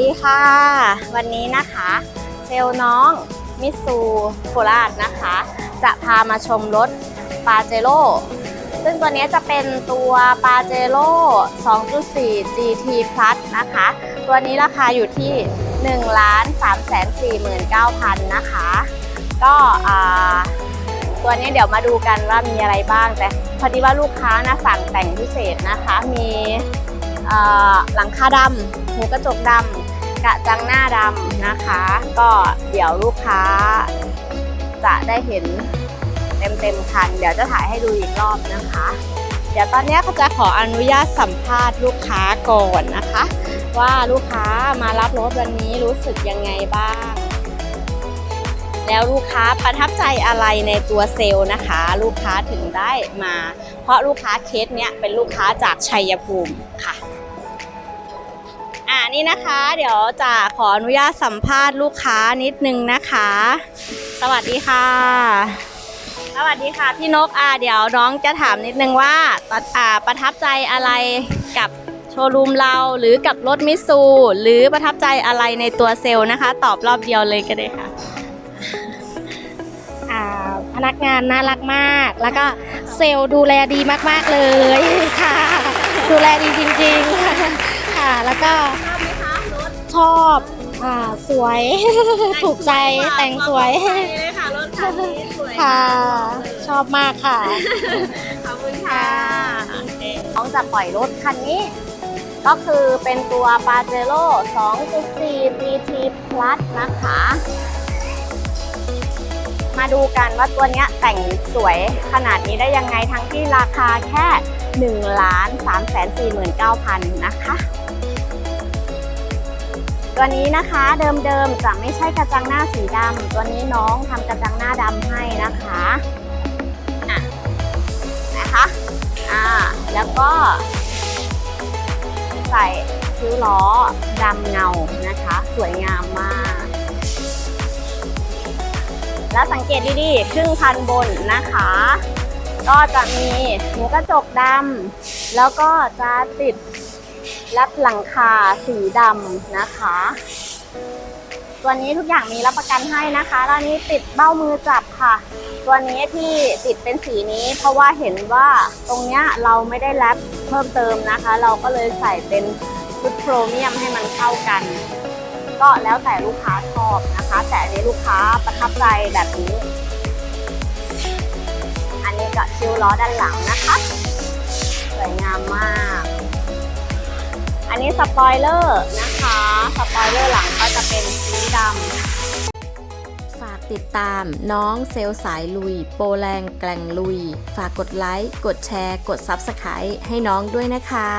ดีค่ะ วันนี้นะคะเซลน้องมิสูโคราชนะคะ จะพามาชมรถปาเจโร่ซึ่งตัวนี้จะเป็นตัวปาเจโร่2.4 GT Plus นะคะ ตัวนี้ราคาอยู่ที่ 1 3 4 9 0 0 0 นะคะ ก็ตัวนี้เดี๋ยวมาดูกันว่ามีอะไรบ้าง แต่พอดีว่าลูกค้านะสั่งแต่งพิเศษนะคะ มีหลังคาดำหูกระจกดำ กะจังหน้าดำนะคะ ก็เดี๋ยวลูกค้า จะได้เห็นเต็มๆคัน เดี๋ยวจะถ่ายให้ดูอีกรอบนะคะ เดี๋ยวตอนนี้เขาจะขออนุญาตสัมภาษณ์ลูกค้าก่อนนะคะ ว่าลูกค้ามารับรถวันนี้รู้สึกยังไงบ้าง แล้วลูกค้าประทับใจอะไรในตัวเซลล์นะคะ ลูกค้าถึงได้มา เพราะลูกค้าเคสเนี้ยเป็นลูกค้าจากชัยภูมิค่ะ อ่านี่นะคะ เดี๋ยวจะขออนุญาตสัมภาษณ์ลูกค้านิดนึงนะคะ สวัสดีค่ะ สวัสดีค่ะพี่นกอ่าเดี๋ยวน้องจะถามนิดนึงว่าตอนอ่าประทับใจอะไรกับโชว์รูมเราหรือกับรถมิตซูหรือประทับใจอะไรในตัวเซลล์นะคะ ตอบรอบเดียวเลยก็ได้ค่ะอ่าพนักงานน่ารักมาก แล้วก็เซลล์ดูแลดีมากๆเลยค่ะ ดูแลดีจริงๆ ค่ะ แล้วก็ชอบอ่าสวย ถูกใจแต่งสวยเลยค่ะรถคันนี้สวยค่ะ ชอบมากค่ะ ขอบคุณค่ะน้องจะปล่อยรถคันนี้ ก็คือเป็นตัว p a j e r o 2.4 GT Plus นะคะ มาดูกันว่าตัวเนี้ยแต่งสวยขนาดนี้ได้ยังไงทั้งที่ราคาแค่1ล้าน3 4 9 0 0 0 นะคะ ตัวนี้นะคะเดิมๆจะไม่ใช่กระจังหน้าสีดำตัวนี้น้องทำกระจังหน้าดำให้นะคะอะนะคะอ่าแล้วก็ ใส่คิ้วล้อดำเงานะคะ สวยงามมาก แล้วสังเกตดีๆครึ่งคันบนนะคะ ก็จะมีหูกระจกดำแล้วก็จะติด แลบหลังคาสีดำนะคะ ตัวนี้ทุกอย่างมีรับประกันให้นะคะแล้วนี้ติดเบ้ามือจับค่ะ ตัวนี้ที่ติดเป็นสีนี้ เพราะว่าเห็นว่าตรงเนี้ยเราไม่ได้แรปเพิ่มเติมนะคะ เราก็เลยใส่เป็นชุดโครเมียมให้มันเข้ากัน ก็แล้วแต่ลูกค้าชอบนะคะ แต่อันนี้ลูกค้าประทับใจแบบนี้ อันนี้ก็คิ้วล้อด้านหลังนะคะ สวยงามมาก อันนี้สปอยเลอร์นะคะ สปอยเลอร์หลังก็จะเป็นสีดำ ฝากติดตามน้องเซลสายลุย โปรแรงแกล่งลุย ฝากกดไลค์ กดแชร์ กด Subscribe ให้น้องด้วยนะคะ